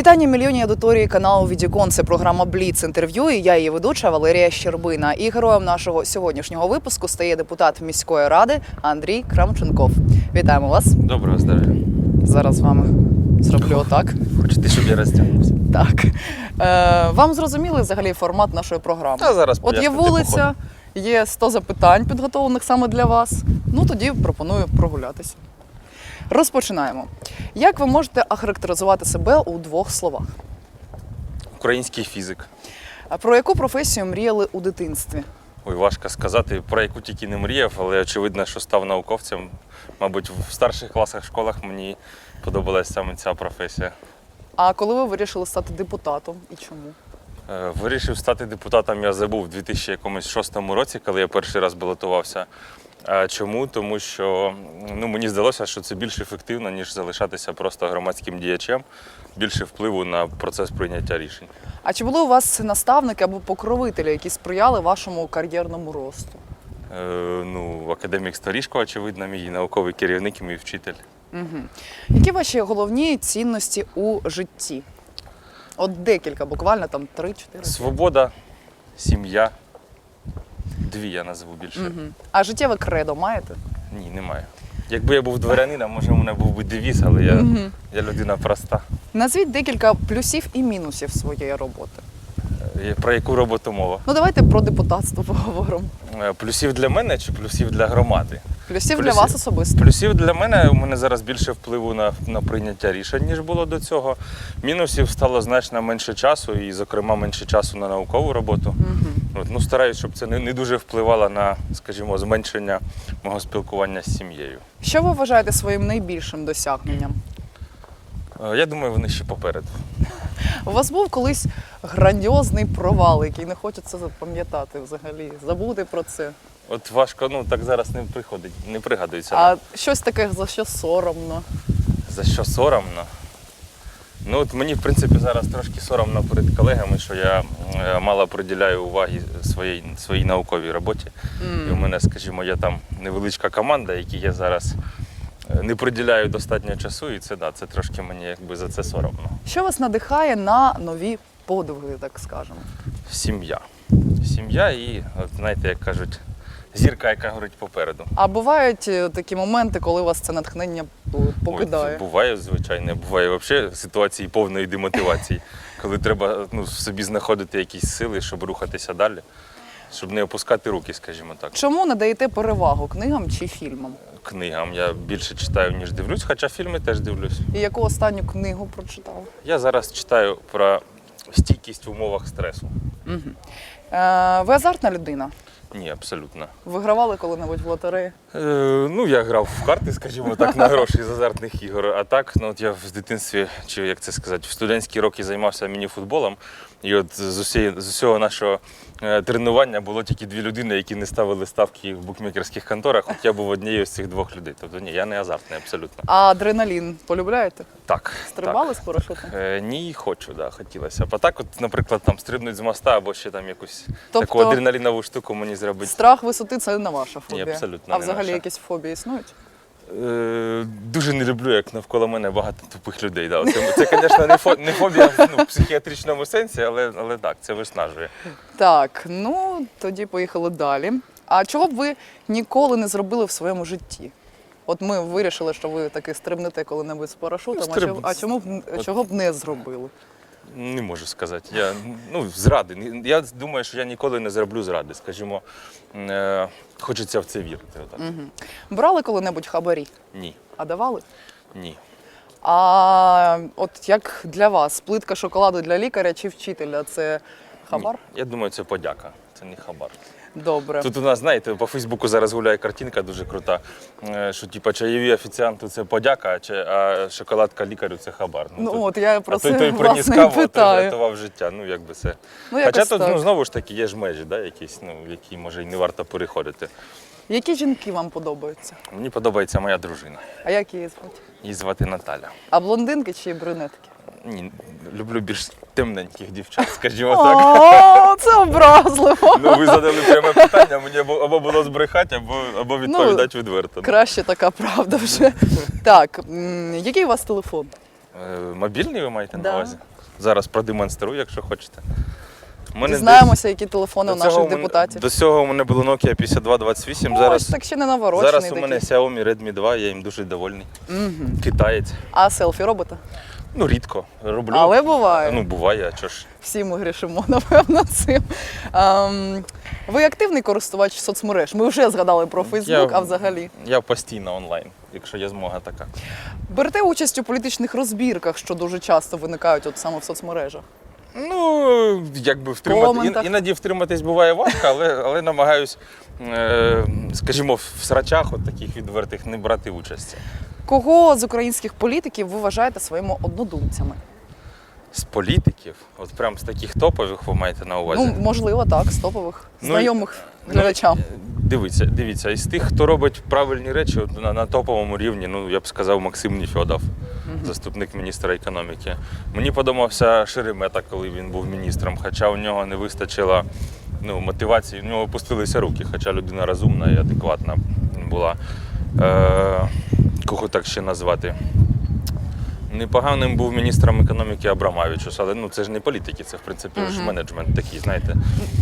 Вітання мільйонній аудиторії каналу Відікон. Це програма Бліц інтерв'ю. І я її ведуча Валерія Щербина. І героєм нашого сьогоднішнього випуску стає депутат міської ради Андрій Крамченков. Вітаємо вас Доброго здоров'я. зараз з вами. Зроблю отак. Хочете, щоб я розтягнувся? Так е, вам зрозумілий взагалі формат нашої програми? Та зараз От є вулиця, є 100 запитань, підготовлених саме для вас. Ну тоді пропоную прогулятися. Розпочинаємо. Як ви можете охарактеризувати себе у двох словах? Український фізик. А Про яку професію мріяли у дитинстві? Ой, важко сказати, про яку тільки не мріяв, але очевидно, що став науковцем. Мабуть, в старших класах школах мені подобалася саме ця професія. А коли ви вирішили стати депутатом і чому? Е, Вирішив стати депутатом, я забув у 2006 році, коли я перший раз балотувався. А чому? Тому що ну, мені здалося, що це більш ефективно, ніж залишатися просто громадським діячем, більше впливу на процес прийняття рішень. А чи були у вас наставники або покровителі, які сприяли вашому кар'єрному росту? Е, ну, академік Сторішко, очевидно, мій науковий керівник і мій вчитель. Угу. Які ваші головні цінності у житті? От декілька, буквально там три-чотири. Свобода, сім'я. Дві я назву більше. Угу. А життєве кредо маєте? Ні, немає. Якби я був дворянином, може, у мене був би девіз, але я, Угу. я людина проста. Назвіть декілька плюсів і мінусів своєї роботи. Про яку роботу мова? Ну давайте про депутатство поговоримо. Е, Плюсів для мене чи плюсів для громади? Плюсів для вас особисто. Плюсів для мене у мене зараз більше впливу на, на прийняття рішень, ніж було до цього. Мінусів стало значно менше часу, і, зокрема, менше часу на наукову роботу. Угу. От, ну, стараюсь, щоб це не, не дуже впливало на, скажімо, зменшення мого спілкування з сім'єю. Що ви вважаєте своїм найбільшим досягненням? Е, Я думаю, вони ще попереду. У вас був колись грандіозний провал, який не хочеться запам'ятати взагалі, забути про це. От важко, ну так зараз не приходить, не пригадується. А щось таке, за що соромно. За що соромно? Ну от мені, в принципі, зараз трошки соромно перед колегами, що я е, мало приділяю уваги своїй, своїй науковій роботі. І у мене, скажімо, є там невеличка команда, якій я зараз не приділяю достатньо часу, і це да, це трошки мені якби за це соромно. Що вас надихає на нові подвиги, так скажемо? Сім'я. Сім'я і, от, знаєте, як кажуть, зірка, яка горить попереду. А бувають е, такі моменти, коли вас це натхнення е, покидає? Ой, буває, звичайно, буває взагалі ситуації повної демотивації, коли треба ну, в собі знаходити якісь сили, щоб рухатися далі, щоб не опускати руки, скажімо так. Чому надаєте перевагу книгам чи фільмам? Книгам я більше читаю, ніж дивлюсь, хоча фільми теж дивлюсь. І яку останню книгу прочитав? Я зараз читаю про стійкість в умовах стресу. Угу. Е, ви азартна людина? Ні, абсолютно. Вигравали коли-небудь в лотереї? Е, ну, я грав в карти, скажімо так, на гроші з азартних ігор. А так, ну от я в дитинстві, чи як це сказати, в студентські роки займався мініфутболом. І от з, усієї, з усього нашого е, тренування було тільки дві людини, які не ставили ставки в букмекерських конторах. От я був однією з цих двох людей. Тобто ні, я не азартний абсолютно. А адреналін полюбляєте? Так. Стрибали так. з парашутом? Е, ні, хочу, да, хотілося. А так, от, наприклад, там стрибнуть з моста або ще там якусь Тобто- таку адреналінову штуку мені зробити. Страх висоти це не ваша фобія. абсолютно А не взагалі якісь фобії існують? Е, дуже не люблю, як навколо мене багато тупих людей. Да. Це, це, звісно, не, фо, не фобія ну, в психіатричному сенсі, але, але так, це виснажує. Так, ну тоді поїхали далі. А чого б ви ніколи не зробили в своєму житті? От ми вирішили, що ви таки стрибнете коли-небудь з парашутом, Ну, а, стриб- а чому б чого б не зробили? Не можу сказати. Я, ну, зради. Я думаю, що я ніколи не зроблю зради. Скажімо, е, хочеться в це вірити. Отак. Брали коли-небудь хабарі, Ні, а давали? ні. А от як для вас, плитка шоколаду для лікаря чи вчителя це хабар? Ні. Я думаю, це подяка. Це не хабар. Добре. Тут у нас, знаєте, по Фейсбуку зараз гуляє картинка дуже крута, е, що типа чайові офіціанту це подяка, а а шоколадка лікарю це хабар. Ну тут- от я про а це той, той приніс каву, той врятував життя. Ну, якби це. Ну, Хоча тут так. ну, знову ж таки є ж межі, да, якісь, ну, які може і не варто переходити. Які жінки вам подобаються? Мені подобається моя дружина. А як її звати? Її звати Наталя. А блондинки чи брюнетки? Ні, люблю більш темненьких дівчат, скажімо так. О, це образливо. Ну, ви задали пряме питання, мені або, або було збрехати, або, або відповідати відверто. Краще така правда вже. Так, м, який у вас телефон? Е, Мобільний ви маєте Да. на увазі? Зараз продемонструю, якщо хочете. У мене Дізнаємося, які телефони у десь- до цього наших у мене- депутатів. До цього у мене було Nokia 5228. Зараз, так ще не наворочений зараз у такий. мене Xiaomi Redmi 2, я їм дуже довольний. Мгм. Китаєць. А селфі робите? Ну, рідко роблю. Але буває. Ну, буває, а ж. Всі ми грішимо, напевно, цим. Ем, ви активний користувач соцмереж? Ми вже згадали про Фейсбук, Я- а взагалі. Я постійно онлайн, якщо є змога така. Берете участь у політичних розбірках, що дуже часто виникають от саме в соцмережах. Ну, якби втримати. Ін- Іноді втриматись буває важко, але, але намагаюсь, е, скажімо, в срачах от таких відвертих не брати участі. Кого з українських політиків ви вважаєте своїми однодумцями? З політиків, от прям з таких топових ви маєте на увазі. Ну, можливо, так, з топових, Ну, знайомих Ну, глядачам. Дивіться, дивіться, із тих, хто робить правильні речі от на, на топовому рівні, ну я б сказав, Максим Ніфьодов, заступник міністра економіки. Мені подобався Шеремета, коли він був міністром, хоча у нього не вистачило ну, мотивації, у нього опустилися руки, хоча людина розумна і адекватна була. Е, кого так ще назвати? Непоганим був міністром економіки Абрамавічус, але ну це ж не політики, це в принципі ж менеджмент такий, знаєте.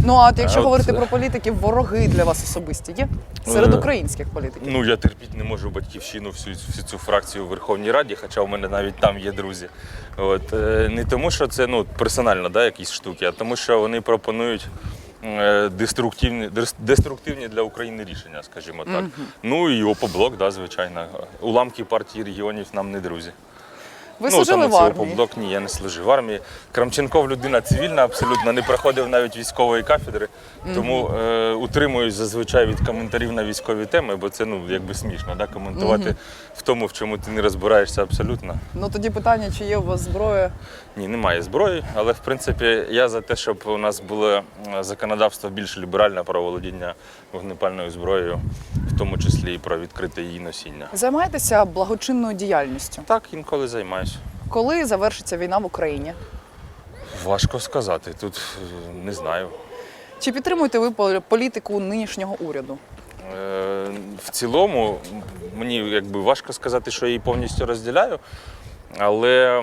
Ну а от якщо А говорити це- про політиків, вороги для вас особисті є серед Е, українських політиків. Ну, я терпіти не можу батьківщину, всю, всю цю фракцію у Верховній Раді, хоча у мене навіть там є друзі. От, е, не тому, що це ну, персонально да, якісь штуки, а тому, що вони пропонують е, деструктивні, деструктивні для України рішення, скажімо так. Ну і ОПОБЛОК, да, звичайно. Уламки партії регіонів нам не друзі. Ви ну, служили в армії. ОПОБЛОК, ні, я не служив в армії. Крамченков людина цивільна, абсолютно не проходив навіть військової кафедри, тому е, утримуюсь зазвичай від коментарів на військові теми, бо це ну якби смішно, да, коментувати в тому, в чому ти не розбираєшся абсолютно. Ну тоді питання, чи є у вас зброя? Ні, немає зброї, але в принципі я за те, щоб у нас було е, законодавство більш ліберальне про володіння вогнепальною зброєю, в тому числі і про відкрите її носіння. Займаєтеся благочинною діяльністю. Так, інколи займаюся. Коли завершиться війна в Україні? Важко сказати. Тут е, не знаю. Чи підтримуєте ви пол- політику нинішнього уряду? Е, В цілому мені якби важко сказати, що я її повністю розділяю. Але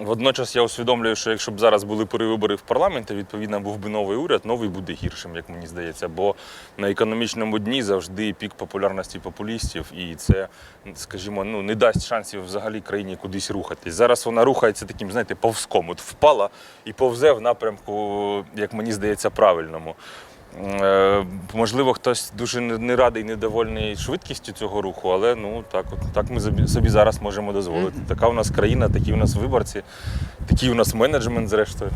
водночас я усвідомлюю, що якщо б зараз були перевибори в парламенті, відповідно був би новий уряд, новий буде гіршим, як мені здається. Бо на економічному дні завжди пік популярності популістів, і це, скажімо, ну не дасть шансів взагалі країні кудись рухатись. Зараз вона рухається таким, знаєте, повзком. От впала і повзе в напрямку, як мені здається, правильному. Е, Можливо, хтось дуже не радий, недовольний швидкістю цього руху, але ну так, от так ми собі- зараз можемо дозволити. Така у нас країна, такі у нас виборці, такий у нас менеджмент, зрештою.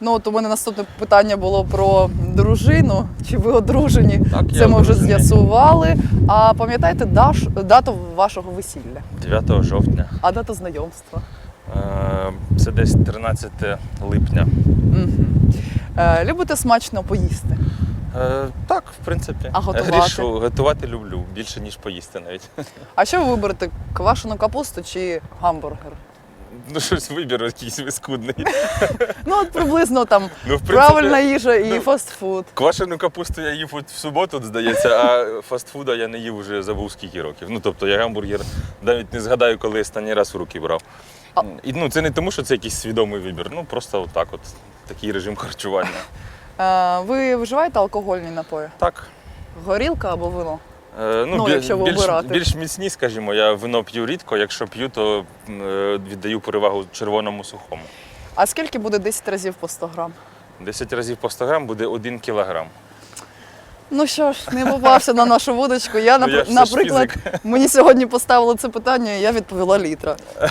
Ну от у мене наступне питання було про дружину. Чи ви одружені? Так, я Це ми вже з'ясували. А пам'ятаєте даш, дату вашого весілля? 9 жовтня. А дата знайомства? Е, Це десь 13 липня. Угу. Е, любите смачно поїсти? Е, Так, в принципі. А готувати? Грішу, готувати люблю більше, ніж поїсти навіть. А що ви виберете? Квашену капусту чи гамбургер? Ну, щось вибір якийсь вискудний. Ну, от приблизно там Ну, в принципі, правильна їжа і ну, фастфуд. Квашену капусту я їв от в суботу, здається, а фастфуда я не їв уже забув скільки років. Ну тобто я гамбургер навіть не згадаю, коли останній раз в руки брав. А- І ну це не тому, що це якийсь свідомий вибір. Ну просто отак, от такий режим харчування. Е, ви вживаєте алкогольні напої? Так. Горілка або вино? Е, Ну, біль- якщо більш, більш міцні, скажімо, я вино п'ю рідко. Якщо п'ю, то м, е, віддаю перевагу червоному сухому. А скільки буде 10 разів по 100 грам? 10 разів по 100 грам буде 1 кілограм. Ну що ж, не попався на нашу вудочку. Я, Ну, напр- я ж наприклад, фізик. мені сьогодні поставили це питання, і я відповіла літра.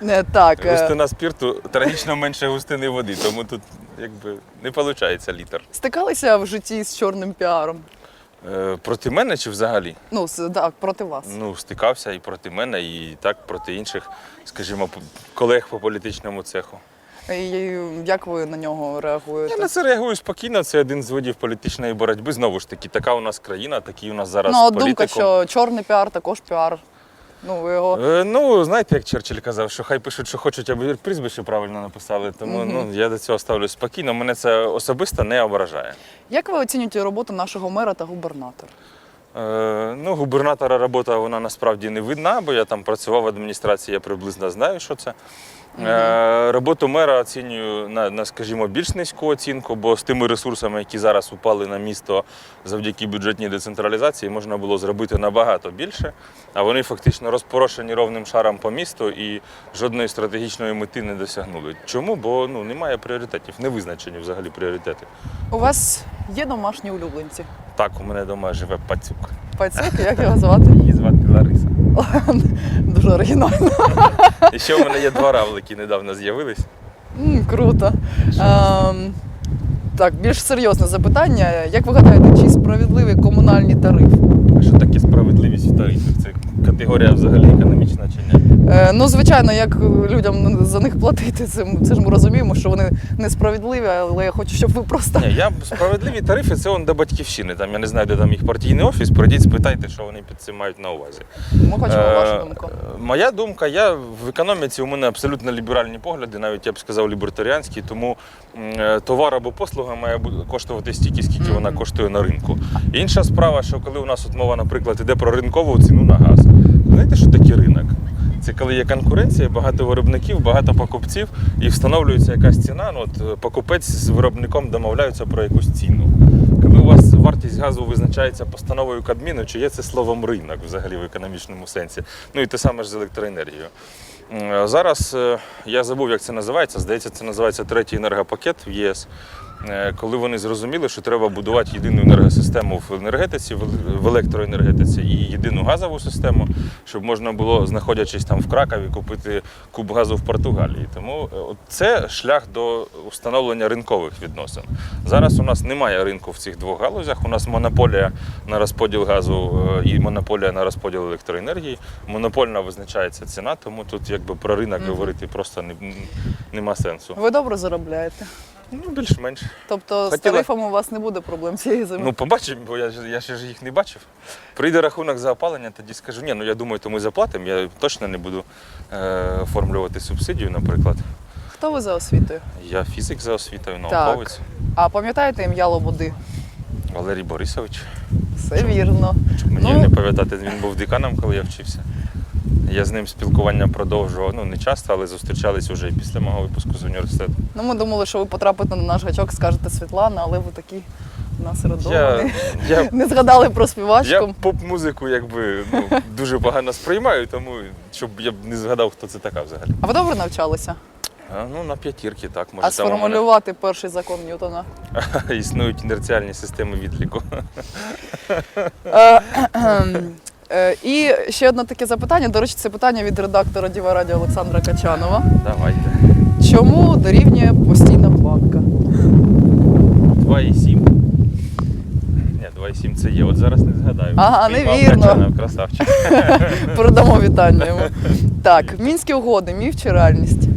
Не так. е, Густина спірту трагічно менше густини води, тому тут якби не виходить літр. Стикалися в житті з чорним піаром? Е, Проти мене чи взагалі? Ну, так, проти вас. Ну, стикався і проти мене, і так проти інших, скажімо, колег по політичному цеху. І як ви на нього реагуєте? Я на це реагую спокійно. Це один з видів політичної боротьби. Знову ж таки, така у нас країна, такий у нас зараз ну, от політикум. думка, що чорний піар також піар. Ну, ви його. Е, Ну, знаєте, як Черчилль казав, що хай пишуть, що хочуть, аби прізвище правильно написали. Тому Мгм. ну, я до цього ставлюсь спокійно. Мене це особисто не ображає. Як ви оцінюєте роботу нашого мера та губернатора? Е, ну, губернатора робота вона насправді не видна, бо я там працював в адміністрації, я приблизно знаю, що це. Е, роботу мера оцінюю на, на, скажімо, більш низьку оцінку, бо з тими ресурсами, які зараз упали на місто завдяки бюджетній децентралізації, можна було зробити набагато більше. А вони фактично розпорошені ровним шаром по місту і жодної стратегічної мети не досягнули. Чому? Бо ну, немає пріоритетів, не визначені взагалі пріоритети. У вас є домашні улюбленці? Так, у мене вдома живе пацюк. Пацюк, як його звати? Її звати Лариса. Дуже оригінально. І ще у мене є два равлики, недавно з'явились. М, круто. Ем, так, більш серйозне запитання. Як ви гадаєте, чи справедливий комунальний тариф? А що таке справедливість в тарифах? Це категорія взагалі економічна чи ні? Е, ну, звичайно, як людям за них платити, це, це ж ми розуміємо, що вони несправедливі, але я хочу, щоб ви просто. Ні, я справедливі тарифи це он до батьківщини. Там я не знаю, де там їх партійний офіс. Прийдіть, спитайте, що вони під цим мають на увазі. Ми хочемо Е, вашу думку. Моя думка, я в економіці у мене абсолютно ліберальні погляди, навіть я б сказав лібертаріанські, тому м, е, товар або послуга має коштувати стільки, скільки вона коштує на ринку. Інша справа, що коли у нас от мова, наприклад, іде про ринкову ціну на газ. Знаєте, що таке ринок? Це коли є конкуренція, багато виробників, багато покупців, і встановлюється якась ціна. Ну, от е, покупець з виробником домовляються про якусь ціну. Коли у вас вартість газу визначається постановою Кабміну, чи є це словом ринок взагалі в економічному сенсі? Ну і те саме ж з електроенергією. Зараз е, я забув, як це називається. Здається, це називається третій енергопакет в ЄС. Е, Коли вони зрозуміли, що треба будувати єдину енергосистему в енергетиці, в- електроенергетиці і єдину газову систему, щоб можна було, знаходячись там в Кракові, купити куб газу в Португалії. Тому е, це шлях до встановлення ринкових відносин. Зараз у нас немає ринку в цих двох галузях. У нас монополія на розподіл газу е, і монополія на розподіл електроенергії. Монопольна визначається ціна, тому тут якби про ринок говорити просто не, нема сенсу. Ви добре заробляєте. Ну, більш-менш. Тобто з Хотіла- тарифами у вас не буде проблем цієї зими. Ну, побачимо, бо я, я ще ж їх не бачив. Прийде рахунок за опалення, тоді скажу, ні, ну я думаю, то ми заплатимо. Я точно не буду е, оформлювати субсидію, наприклад. Хто ви за освітою? Я фізик за освітою, Так. науковець. А пам'ятаєте ім'я Лободи? Валерій Борисович. Все вірно. Чому мені Ну- не пам'ятати, він був деканом, коли я вчився. Я з ним спілкування продовжував, ну не часто, але зустрічались вже і після мого випуску з університету. Ну, ми думали, що ви потрапите на наш гачок, скажете Світлана, але ви такі Я, насередовані. я, Не згадали про я співачку. поп-музику якби ну, дуже погано сприймаю, тому щоб я б не згадав, хто це така взагалі. А ви добре навчалися? А, ну, на п'ятірки, так. Може, А там у мене сформулювати перший закон Ньютона? існують інерціальні системи відліку. Е, І ще одне таке запитання. До речі, це питання від редактора Діва Радіо Олександра Качанова. Давайте. Чому дорівнює постійна платка? 2,7. Ні, 2,7 це є. От зараз не згадаю. Ага, невірно. Качана, красавчик. Передамо вітання йому. Так, мінські угоди, міф чи реальність?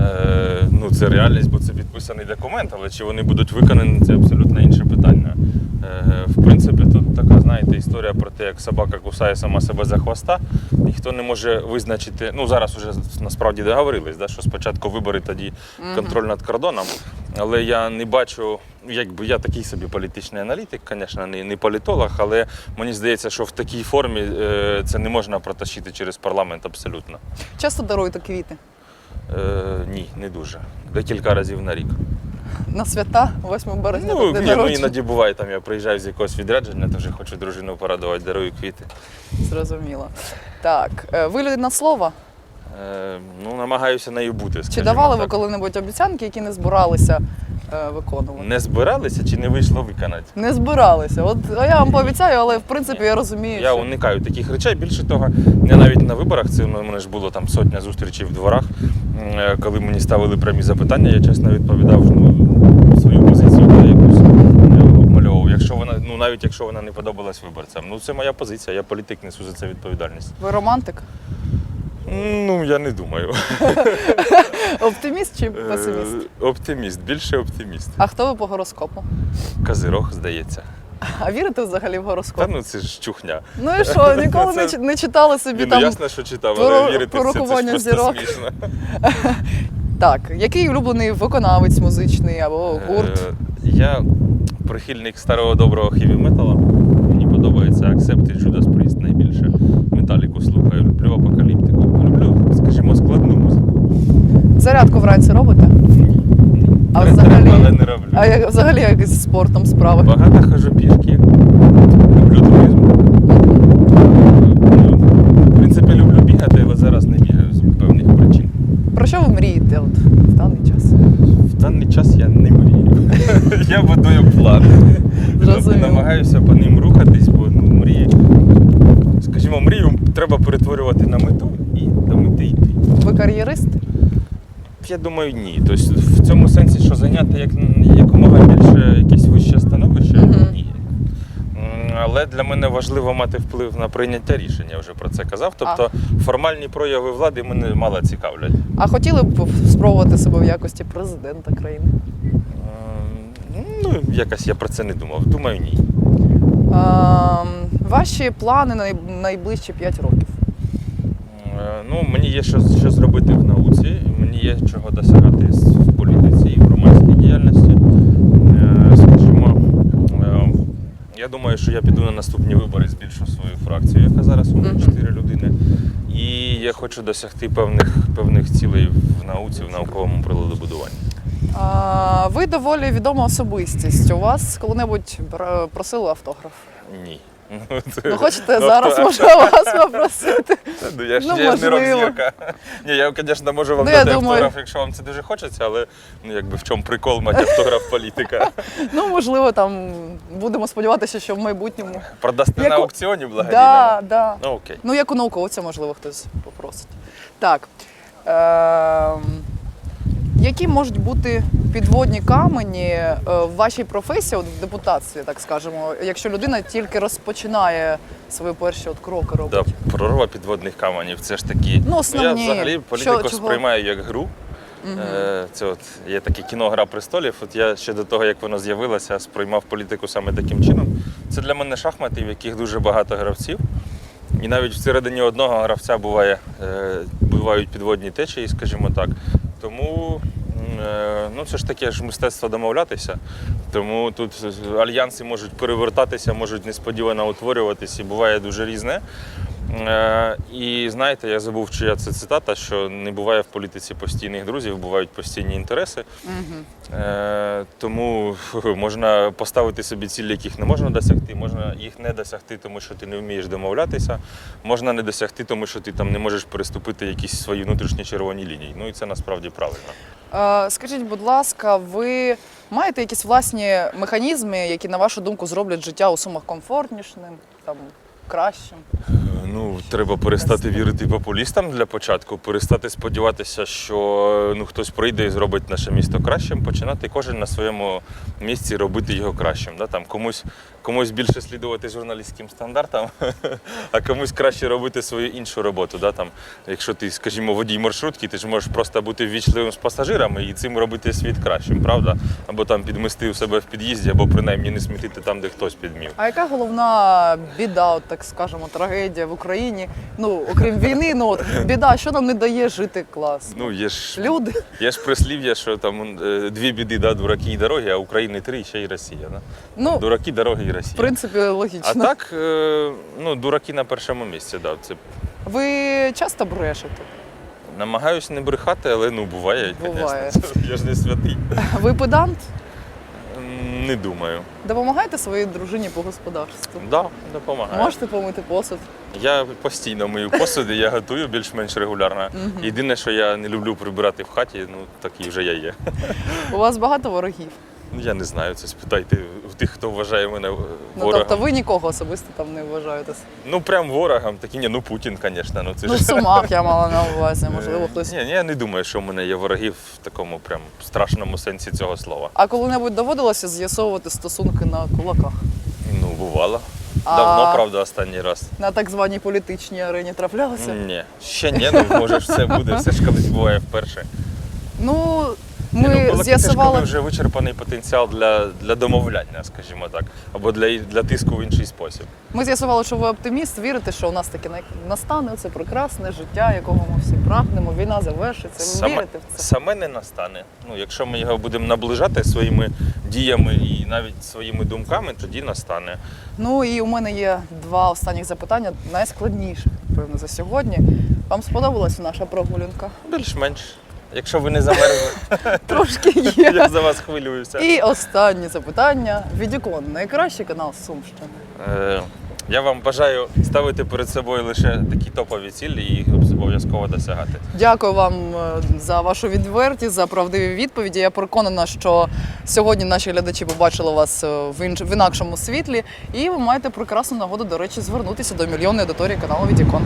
Е, ну, це реальність, бо це підписаний документ, але чи вони будуть виконані, це абсолютно інше питання. Е, в принципі, тут така, знаєте, історія про те, як собака кусає сама себе за хвоста. Ніхто не може визначити. Ну, зараз вже насправді договорились, да, що спочатку вибори, тоді контроль над кордоном. Але я не бачу, якби я такий собі політичний аналітик, звісно, не, не політолог, але мені здається, що в такій формі е, це не можна протащити через парламент абсолютно. Часто даруєте квіти? Е, ні, не дуже. Декілька разів на рік. На свята 8 березня Ну, ні, ну іноді буває, там я приїжджаю з якогось відрядження, то вже хочу дружину порадувати, дарую квіти. Зрозуміло. Так, е, ви людина слова. Е, ну, намагаюся нею бути. Чи давали ви коли-небудь обіцянки, які не збиралися е, виконувати? Не збиралися чи не вийшло виконати? Не збиралися. От я вам пообіцяю, але в принципі я розумію, Я що уникаю таких речей. Більше того, я навіть на виборах, це у мене ж було там сотня зустрічей в дворах. е, Коли мені ставили прямі запитання, я чесно відповідав ну, свою позицію, да, якусь е, обмальовував. Якщо вона, ну навіть якщо вона не подобалась виборцям. Ну це моя позиція, я політик несу за це відповідальність. ви романтик, Ну, я не думаю. оптиміст чи песиміст? Е, Оптиміст, більше оптиміст. А хто ви по гороскопу? Козирог, здається. А вірите взагалі в гороскоп? Та ну це ж чухня. Ну і що, ніколи не, Це- не читали собі Ні, ну там. ясно, що читав, про- але вірити в це, це ж зірок. смішно. Так, який улюблений виконавець музичний або гурт? Е, Я прихильник старого доброго хіві металу. Мені подобається Accept і Judas Priest найбільше. Металіку слухаю, люблю апокаліптику. Люблю, скажімо, складну музику. Зарядку вранці робите? А Тренер, взагалі- але не роблю. А як взагалі як з спортом справи? Багато хожу пішки. Люблю туризм. Ну, в принципі, люблю бігати, але зараз не бігаю з певних причин. Про що ви мрієте от, в даний час? В даний час я не. Я будую план. Зрозуміло. Намагаюся по ним рухатись, бо ну, мрії. Скажімо, мрію треба перетворювати на мету і до мети йти. Ви кар'єрист? Я думаю, ні. Тобто в цьому сенсі, що зайняти як, якомога більше якесь вище становище, Мгм. ні. М, Але для мене важливо мати вплив на прийняття рішення, я вже про це казав. Тобто формальні прояви влади мене мало цікавлять. А хотіли б спробувати себе в якості президента країни? Ем, Ну, якось я про це не думав. Думаю, ні. Ем, ваші плани на найближчі 5 років. Е, Ну, мені є що, що зробити в науці, мені є чого досягати з- в політиці і в громадській діяльності. Е, Скажімо, е, я думаю, що я піду на наступні вибори, збільшу свою фракцію, яка зараз у мене Мгм. 4 людини. І я хочу досягти певних, певних цілей в науці, в науковому приладобудуванні. Ви доволі відома особистість. У вас коли-небудь просили автограф? Ні. Ну, хочете, Ну, зараз хто- можу вас попросити. Ну, я ж, Ну, я не можливо. Ні, я, звісно, можу вам Ну, дати думаю- автограф, якщо вам це дуже хочеться, але ну, якби в чому прикол мати автограф політика. Ну, можливо, там будемо сподіватися, що в майбутньому. Продасти Як на аукціоні благодійному? Да, да. Ну окей. Ну, як у науковця, можливо, хтось попросить. Так. Ем, які можуть бути підводні камені е, в вашій професії, от в депутації, так скажемо, якщо людина тільки розпочинає свої перші от кроки Да, робити? прорва підводних каменів. Це ж такі. Ну, основні. я взагалі політику Що- чого? сприймаю як гру. Е, Це от є таке кіно Гра престолів. От я ще до того, як воно з'явилося, сприймав політику саме таким чином. Це для мене шахмати, в яких дуже багато гравців. І навіть всередині одного гравця буває, е, бувають підводні течії, скажімо так. Тому е, ну, це ж таке ж мистецтво домовлятися. Тому тут альянси можуть перевертатися, можуть несподівано утворюватися, і буває дуже різне. Е, І знаєте, я забув, чия це цитата, що не буває в політиці постійних друзів, бувають постійні інтереси. Е, Тому можна поставити собі цілі, яких не можна досягти, можна їх не досягти, тому що ти не вмієш домовлятися, можна не досягти, тому що ти там не можеш переступити якісь свої внутрішні червоні лінії. Ну і це насправді правильно. Е, Скажіть, будь ласка, ви маєте якісь власні механізми, які, на вашу думку, зроблять життя у сумах комфортнішим, там, кращим? Ну, треба перестати вірити популістам для початку, перестати сподіватися, що ну, хтось прийде і зробить наше місто кращим, починати кожен на своєму місці робити його кращим. Да? Там, комусь, комусь більше слідувати журналістським стандартам, а комусь краще робити свою іншу роботу. Да? Там, якщо ти, скажімо, водій маршрутки, ти ж можеш просто бути ввічливим з пасажирами і цим робити світ кращим, правда? Або там підмести у себе в під'їзді, або принаймні не смітити там, де хтось підмів. А яка головна біда, от так скажемо, трагедія в Україні? Ну, окрім війни, ну от біда, що нам не дає жити класно? Ну, є ж Люди. Є ж прислів'я, що там е, дві біди, да, дураки і дороги, а України три, ще й Росія. Да? Ну, Дураки, дороги і в Росія. принципі, логічно. А так, е, ну, дураки на першому місці, да. Це Ви часто брешете? намагаюсь не брехати, але ну буває, Буває. звісно. Я ж не святий. Ви педант? Не думаю. Допомагаєте своїй дружині по господарству? Да, допомагаю. Можете помити посуд? Я постійно мию посуди, я готую більш-менш регулярно. Єдине, що я не люблю прибирати в хаті, ну такий вже я є. У вас багато ворогів. Ну я не знаю, це спитайте у тих, хто вважає мене е, Ну ворогом. тобто ви нікого особисто там не вважаєте. Ну прям ворогом, такі ні, ну Путін, звісно. Ну це Ну, ж сумах я мала на увазі, можливо, Е, хтось. Ні, ні, я не думаю, що в мене є ворогів в такому прям страшному сенсі цього слова. А коли-небудь доводилося з'ясовувати стосунки на кулаках? Ну, бувало. А- Давно, правда, останній раз. На так званій політичній арені траплялося? Ні. Ще ні, ну може ж все буде, все ж колись буває вперше. Ну, Ми ну, з'ясували- вже вичерпаний потенціал для, для домовляння, скажімо так, або для, для тиску в інший спосіб. Ми з'ясували, що ви оптиміст, вірите, що у нас най- настане це прекрасне життя, якого ми всі прагнемо. Війна завершиться. Ви вірите в це? саме не настане. Ну, якщо ми його будемо наближати своїми діями і навіть своїми думками, тоді настане. Ну і у мене є два останніх запитання, найскладніше, певно, за сьогодні. Вам сподобалася наша прогулянка? Більш-менш. Якщо ви не замерзли, Трошки я за вас хвилююся. І останнє запитання. Відікон, найкращий канал Сумщини. Е, Я вам бажаю ставити перед собою лише такі топові цілі і їх обов'язково досягати. Дякую вам е, за вашу відвертість, за правдиві відповіді. Я переконана, що сьогодні наші глядачі побачили вас е, в інш- в інакшому світлі, і ви маєте прекрасну нагоду, до речі, звернутися до мільйонної аудиторії каналу Відікон.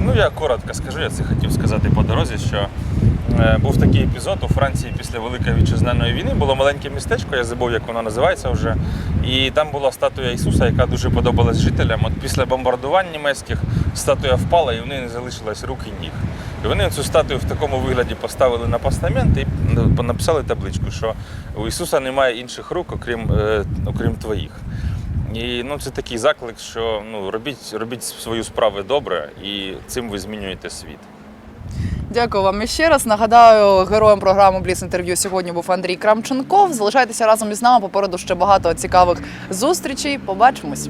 Ну, я коротко скажу, я це хотів сказати по дорозі, що був такий епізод у Франції після Великої вітчизняної війни. Було маленьке містечко, я забув, як воно називається вже. І там була статуя Ісуса, яка дуже подобалась жителям. От після бомбардувань німецьких статуя впала, і в неї не залишилось рук і ніг. І вони цю статую в такому вигляді поставили на постамент і написали табличку, що у Ісуса немає інших рук, окрім, е, окрім твоїх. І ну, це такий заклик, що ну, робіть, робіть свою справу добре, і цим ви змінюєте світ. Дякую вам ще раз. Нагадаю, героєм програми Бліс інтерв'ю сьогодні був Андрій Крамченков. Залишайтеся разом із нами. Попереду ще багато цікавих зустрічей. Побачимось.